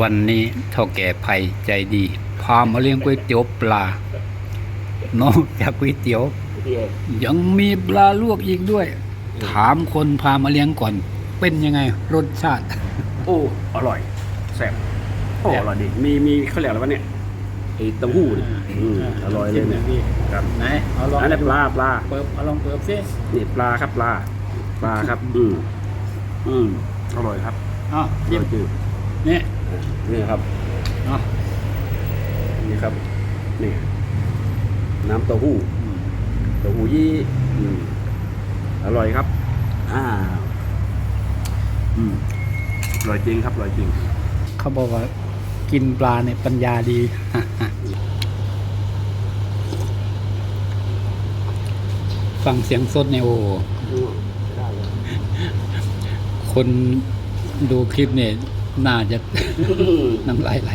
วันนี้เท่าแก่ไผ่ใจดี พามาเลี้ยงก๋วยเตี๋ยวปลา นอกจากก๋วยเตี๋ยว ยังมีปลาลวกอีกด้วย ถามคนพามาเลี้ยงก่อน เป็นยังไง รสชาติ โอ้ อร่อยแซ่บโอ้แซ่บอร่อยดี มีมีเขาเรียกอะไรวะเนี่ยไอ้เต้าหู้เนี่ยอืมอร่อยเลยเนี่ยครับไหนเอาลองอันนี้ปลาปลาเปิบเอาลองเปิบซินี่ปลาครับปลา ปลาครับ อืมอืมอร่อยครับอ๋ออจิ้มร่อยจริง นี่นี่ครับอ๋อนี่ครับนี่น้ำเต้าหู้อืมเต้าหู้ยี่อืมอร่อยครับ อ่าอืมอร่อยจริงครับอร่อยจริง เขาบอกว่ากินปลาในยปัญญาดีฟังเสียงสดในยโอได้เลยคนดูคลิปเนี่ย น่าจะน้ำลายไหล